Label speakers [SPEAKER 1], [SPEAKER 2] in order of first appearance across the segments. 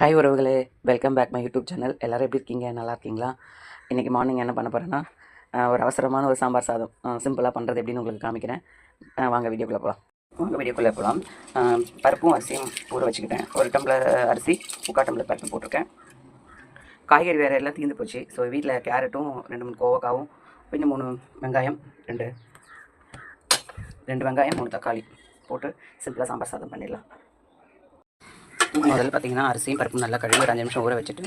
[SPEAKER 1] hi உறவுகளே welcome back my YouTube channel எல்லோரும் எப்படி இருக்கீங்க நல்லா இருக்கீங்களா இன்றைக்கி மார்னிங் என்ன பண்ண போகிறேன்னா ஒரு அவசரமான ஒரு சாம்பார் சாதம் சிம்பிளாக பண்ணுறது எப்படின்னு உங்களுக்கு காமிக்கிறேன் வாங்க வீடியோக்குள்ளே போகலாம் வாங்க வீடியோக்குள்ளே போகலாம் பருப்பும் அரிசியும் ஊற வச்சுக்கிட்டேன் ஒரு டம்ளர் அரிசி முக்கால் டம்ளர் பருப்பு போட்டிருக்கேன் காய்கறி வேறு எல்லாம் தீர்ந்து போச்சு ஸோ வீட்டில் கேரட்டும் ரெண்டு மூணு கோவக்காவும் கொஞ்சம் மூணு வெங்காயம் ரெண்டு ரெண்டு வெங்காயம் மூணு தக்காளி போட்டு சிம்பிளாக சாம்பார் சாதம் பண்ணிடலாம் முதல்ல பார்த்திங்கன்னா அரிசியும் பருப்பும் நல்லா கழுவி ஒரு அஞ்சு நிமிஷம் ஊற வச்சுட்டு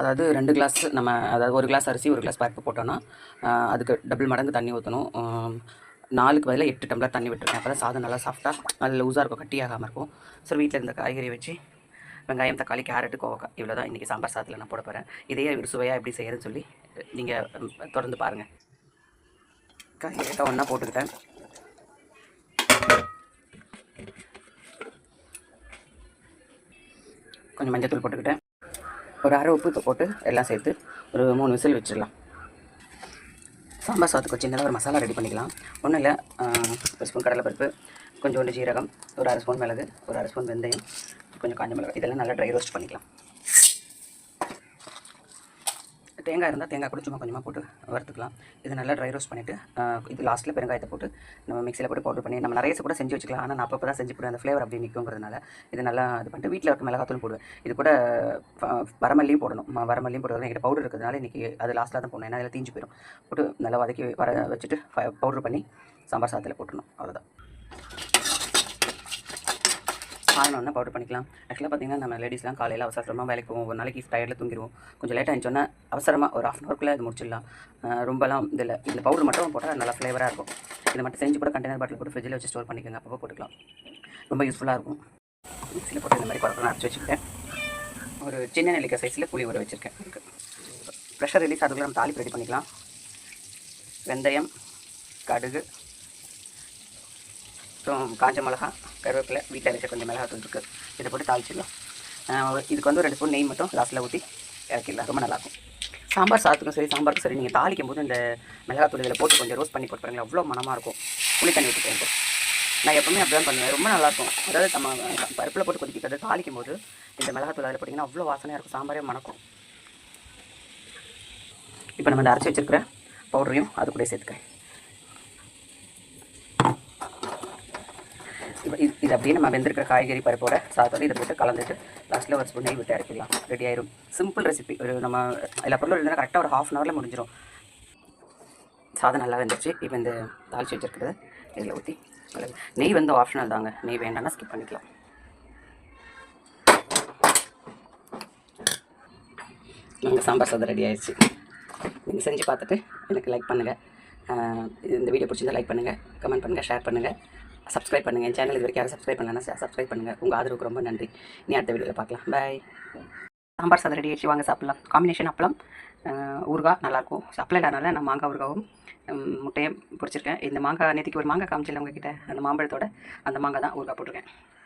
[SPEAKER 1] அதாவது ரெண்டு கிளாஸ் நம்ம அதாவது ஒரு கிளாஸ் அரிசி ஒரு கிளாஸ் பருப்பு போட்டோன்னா அதுக்கு டபுள் மடங்கு தண்ணி ஊற்றணும் நாலுக்கு பதிலாக எட்டு டம்ளர் தண்ணி விட்டுருக்கேன் அப்போ தான் சாதம் நல்லா சாஃப்ட்டாக அதில் லூஸாக இருக்கும் கட்டியாகாமல் இருக்கும் ஸோ வீட்டில் இருந்த காய்கறி வச்சு வெங்காயம் தக்காளி கேரட்டு கோவக்காய் இவ்வளோ தான் இன்றைக்கி சாம்பார் சாதத்தில் நான் போட போகிறேன் இதே சுவையாக எப்படி செய்கிறேன்னு சொல்லி நீங்கள் தொடர்ந்து பாருங்கள் காய்கறி ஒன்றா போட்டுக்கிட்டேன் கொஞ்சம் மஞ்சத்தூள் போட்டுக்கிட்டேன் ஒரு அரை உப்பு போட்டு எல்லாம் சேர்த்து ஒரு மூணு விசில் வச்சிடலாம் சாம்பார் சாத்துக்கு சின்னதாக ஒரு மசாலா ரெடி பண்ணிக்கலாம் ஒன்றும் இல்லை ஒரு ஸ்பூன் கடலைப்பருப்பு கொஞ்சோண்டு ஜீரகம் ஒரு அரை ஸ்பூன் மிளகு ஒரு அரை ஸ்பூன் வெந்தயம் கொஞ்சம் காஞ்ச மிளகு இதெல்லாம் நல்லா ட்ரை ரோஸ்ட் பண்ணிக்கலாம் தேங்காய் இருந்தால் தேங்காய் கூட சும்மா கொஞ்சமாக போட்டு வறுத்துக்கலாம் இது நல்லா ட்ரை ரோஸ்ட் பண்ணிவிட்டு இது லாஸ்ட்டில் பெருங்காயத்தை போட்டு நம்ம மிக்சியில் போட்டு பவுடர் பண்ணி நம்ம நிறைய கூட செஞ்சு வச்சுக்கலாம் ஆனால் நான் அப்போ தான் செஞ்சு போட்டு அந்த ஃப்ளேவர் அப்படி நிற்குங்கிறதுனால இது நல்லா இது பண்ணிட்டு வீட்டில் இருக்க மிளகாத்தூள் போடுவேன் இது கூட வரமல்லியும் போடணும் வரமல்லியும் போடுறது என்கிட்ட பவுடர் இருக்கிறதுனால இன்றைக்கி அது லாஸ்ட்டில் தான் போடணும் ஏன்னா அதில் தீஞ்சு போயிடும் போட்டு நல்லா வதக்கி வர வச்சுட்டு பவுடர் பண்ணி சாம்பார் சாதத்தில் போட்டுடணும் அவ்வளோதான் ஆயினோன்னா பவுடர் பண்ணிக்கலாம் ஆக்சுவலாக பார்த்திங்கன்னா நம்ம லேடிஸ்லாம் காலையில் அவசரமாக வேலைக்கு போவோம் ஒரு நாளைக்கு டயர்டில் தூங்கிடுவோம் கொஞ்சம் லேட்டாக இருந்துச்சோன்னா அவசரமாக ஒரு ஆஃப் அன் ஹவர்க்குள்ளே அது முடிச்சிடலாம் ரொம்பலாம் இதில் இந்த பவுடர் மட்டும் போட்டால் நல்லா ஃப்ளேவராக இருக்கும் இதை மட்டும் செஞ்சு கூட கண்டெய்னர் பாட்டில் போட்டு ஃப்ரிட்ஜில் வச்சு ஸ்டோர் பண்ணிக்கோங்க அப்பப்போ போட்டுக்கலாம் ரொம்ப யூஸ்ஃபுல்லாக இருக்கும் மிக்சியில் போட்டு இந்த மாதிரி குழப்பம் அரைச்சி வச்சுருக்கேன் ஒரு சின்ன நெல்லிக்காய் சைஸில் புளி ஊற வச்சுருக்கேன் ப்ரெஷர் ரிலீஸ் ஆகிறதுக்குள்ள நம்ம தாளிப்பு ரெடி பண்ணிக்கலாம் வெந்தயம் கடுகு அப்புறம் காஞ்ச மிளகா கருவேப்பிலை வீட்டில் அரைச்ச கொஞ்சம் மிளகாத்தூள் இருக்குது இதை போட்டு தாளிச்சிடலாம் இதுக்கு வந்து ரெண்டு ஸ்பூன் நெய் மட்டும் லாஸ்ட்டில் ஊற்றி இறக்கிடலாம் ரொம்ப நல்லாயிருக்கும் சாம்பார் சாதத்துக்கும் சரி சாம்பாருக்கும் சரி நீங்கள் தாளிக்கும் போது இந்த மிளகாத்தூள் இதில் போட்டு கொஞ்சம் ரோஸ்ட் பண்ணி போட்டு அவ்வளோ மனமாக இருக்கும் புளி தண்ணி போகும் நான் எப்பவுமே அப்படி தான் பண்ணுவேன் ரொம்ப நல்லாயிருக்கும் அதாவது நம்ம பருப்பில் போட்டு கொதிக்கிறது தாளிக்கும் போது இந்த மிளகாத்தூள் அதில் போட்டிங்கன்னா அவ்வளோ வாசனையாக இருக்கும் சாம்பாரே மணக்கும் இப்போ நம்ம இந்த அரைச்சி வச்சுருக்கிற பவுடரையும் அது கூட சேர்த்துக்கேன் இப்போ இது இது அப்படியே நம்ம வெந்திருக்கிற காய்கறி பருப்போட சாதத்தோட இதை போட்டு கலந்துட்டு லாஸ்ட்டில் ஒரு ஸ்பூன் நெய் விட்டு இறக்கிடலாம் ரெடி ஆயிரும் சிம்பிள் ரெசிபி ஒரு நம்ம எல்லா பொருளும் இருந்தால் கரெக்டாக ஒரு ஹாஃப் அன் ஹவரில் முடிஞ்சிடும் சாதம் நல்லா வெந்துருச்சு இப்போ இந்த தாளிச்சு வச்சுருக்கிறது இதில் ஊற்றி நெய் வந்து ஆப்ஷனல் தாங்க நெய் வேண்டாம்னா ஸ்கிப் பண்ணிக்கலாம் நாங்கள் சாம்பார் சாதம் ரெடி ஆயிடுச்சு நீங்கள் செஞ்சு பார்த்துட்டு எனக்கு லைக் பண்ணுங்கள் இந்த வீடியோ பிடிச்சிருந்தால் லைக் பண்ணுங்கள் கமெண்ட் பண்ணுங்கள் ஷேர் பண்ணுங்கள் சப்ஸ்கிரைப் பண்ணுங்கள் என் சேனல் இது வரைக்கும் யாரும் சப்ஸ்கிரைப் பண்ணலன்னா சப்ஸ்கிரைப் பண்ணுங்கள் உங்கள் ஆதரவுக்கு ரொம்ப நன்றி நீ அடுத்த வீடியோவில் பார்க்கலாம் பாய் சாம்பார் சாதம் ரெடி ஆச்சு வாங்க சாப்பிட்லாம் காம்பினேஷன் அப்பளம் ஊறுகாய் நல்லாயிருக்கும் சப்ளை இல்லாதனால நான் மாங்காய் ஊறுகாவும் முட்டையும் பிடிச்சிருக்கேன் இந்த மாங்காய் நேற்றுக்கு ஒரு மாங்காய் காமிச்சில்ல உங்ககிட்ட அந்த மாம்பழத்தோட அந்த மாங்காய் தான் ஊறுகாய் போட்டிருக்கேன்